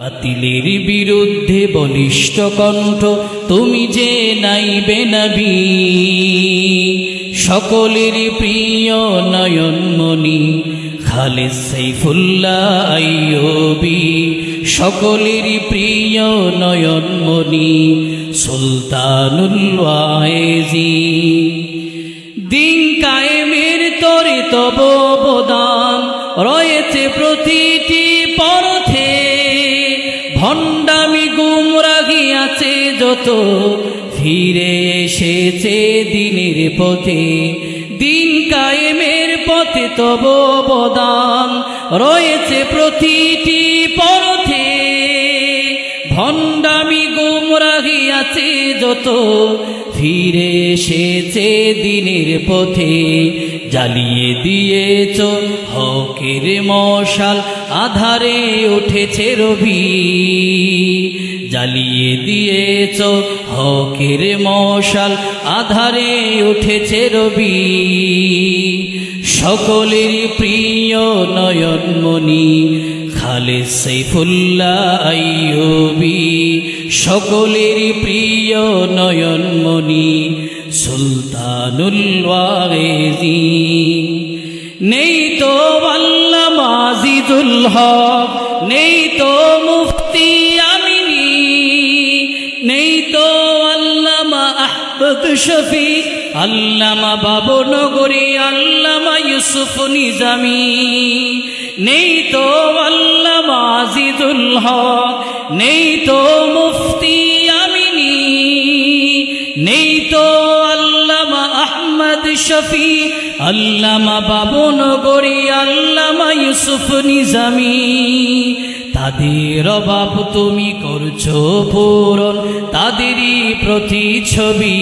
বাতিলের বিরুদ্ধে বলিষ্ঠ কণ্ঠ, তুমি যে নাইবে নবী, সকলের প্রিয় নয়নমণি খালেদ সাইফুল্লাহ আইয়বি, সকলের প্রিয় নয়নমণি, সুলতানুল ওয়াইজি, দিন কায়েমের তরে তব অবদান, রয়েছে প্রতিটি গুমরাগি আছে যত। ফিরে এসেছে দিনের পথে। দিন কায়েমের পথে তব অবদান। রয়েছে প্রতিটি পরথে ভণ্ডামি গুমরাগি আছে যত। ফিরে এসেছে দিনের পথে। জ্বালিয়ে দিয়েছ হকের মশাল, আধারে উঠেছে রবি। জ্বালিয়ে দিয়েছ হকের মশাল, আধারে উঠেছে রবি। সকলের প্রিয় নয়নমণি খালে সাইফুল্লাহ আইয়বি। সকলের প্রিয় নয়নমণি সুলতানুল ওয়াগেজি নেই তো আল্লাহ মাজিদুল হক, নেই তো মুফতি আমিনী। নেই তো আল্লামা আহমদ শফি, আল্লামা বাবু নগরী আল্লামা ইউসুফ নিজামি। নেই তো আল্লামা আজিদুল হক, নেই তো মুফতি আমিনী। নেই তো শফি, আল্লামা বাবু নগরী আল্লামা ইউসুফ নিজামি। তাদের অভাব তুমি করছ পূরণ, তাদেরই প্রতিছবি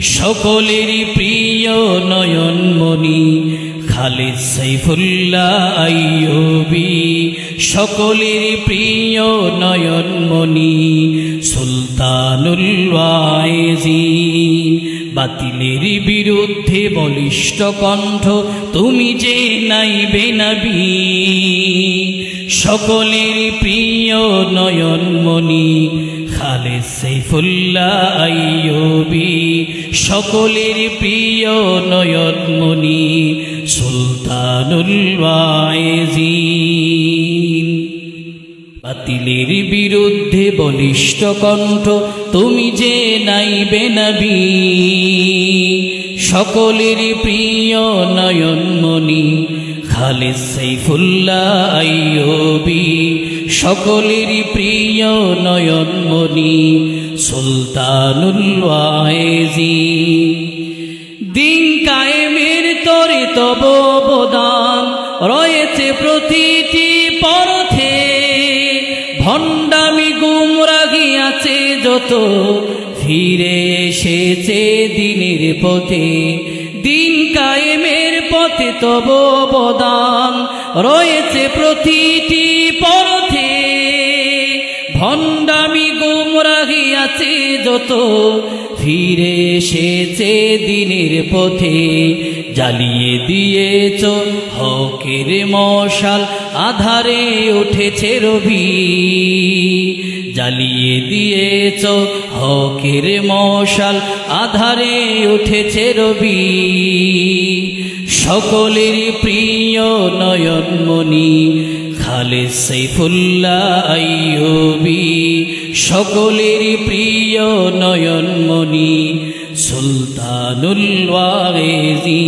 সকলেরই প্রিয় নয়নমণি, খালিদ সাইফুল্লাহ আইয়বি। সকলের প্রিয় নয়নমণি, সুলতানুল ওয়াইজি। বাতিলের বিরুদ্ধে বলিষ্ঠ কণ্ঠ, তুমি যে নাইবে নবী সকলের প্রিয় নয়নমণি খালে সাইফুল্লাহ আইয়বি। সকলের প্রিয় নয়নমণি, সুলতানুল বাতিলের বিরুদ্ধে বলিষ্ঠ কণ্ঠ, তুমি যে নাইবে নবী, সকলের প্রিয় নয়নমণি, খালিদ সাইফুল্লাহ আইয়বি, সকলের প্রিয় নয়নমণি, সুলতানুল দিন কায়েমের তরে তব অবদান, রয়েছে প্রতিটি ভণ্ডামি গুমরাগি আছে যত, ফিরে এসেছে দিনের পথে। দিন কায়েমের পথে তব অবদান রয়েছে প্রতিটি পরথে ভণ্ডামি গুমরাগি আছে যত, ফিরে এসেছে দিনের পথে। জ্বালিয়ে দিয়েছ হকের মশাল, আধারে উঠেছে রবি। জ্বালিয়ে দিয়েছ হকের মশাল, আধারে উঠেছে রবি। সকলের প্রিয় নয়নমণি খালেদ সাইফুল্লাহ আইয়বি। সকলের প্রিয় নয়নমণি সুলতানুল ওয়াগেজি